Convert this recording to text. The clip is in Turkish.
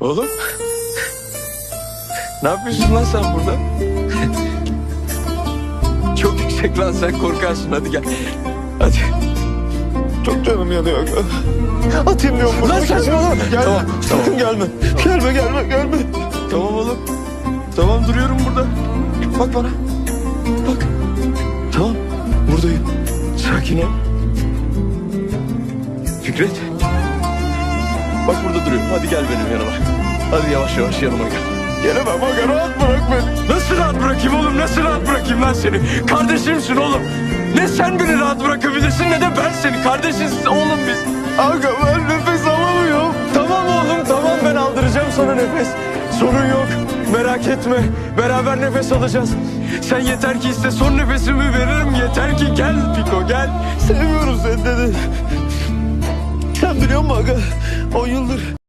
Oğlum. ne yapıyorsun lan sen burada? Çok yüksek lan sen korkarsın hadi gel. Hadi. Çok canım yanıyor. Atayım diyorum bunu. Lan saçmalama. Gelme. Tamam, Sakın gelme. Gelme gelme gelme. Tamam oğlum. Tamam duruyorum burada. Bak bana. Bak. Tamam. Buradayım. Sakin ol. Fikret. Bak burada duruyorum. Hadi gel benim yanıma. Hadi yavaş yavaş yanıma gel. Gelemem aga rahat bırak beni. Nasıl rahat bırakayım oğlum? Nasıl rahat bırakayım ben seni? Kardeşimsin oğlum. Ne sen beni rahat bırakabilirsin ne de ben seni. Kardeşiz oğlum biz. Aga ben nefes alamıyorum. Tamam oğlum tamam ben aldıracağım sana nefes. Sorun yok merak etme beraber nefes alacağız. Sen yeter ki iste son nefesimi veririm yeter ki gel Piko gel. Seviyorum seni dedi. Biliyor musun aga? 10 yıldır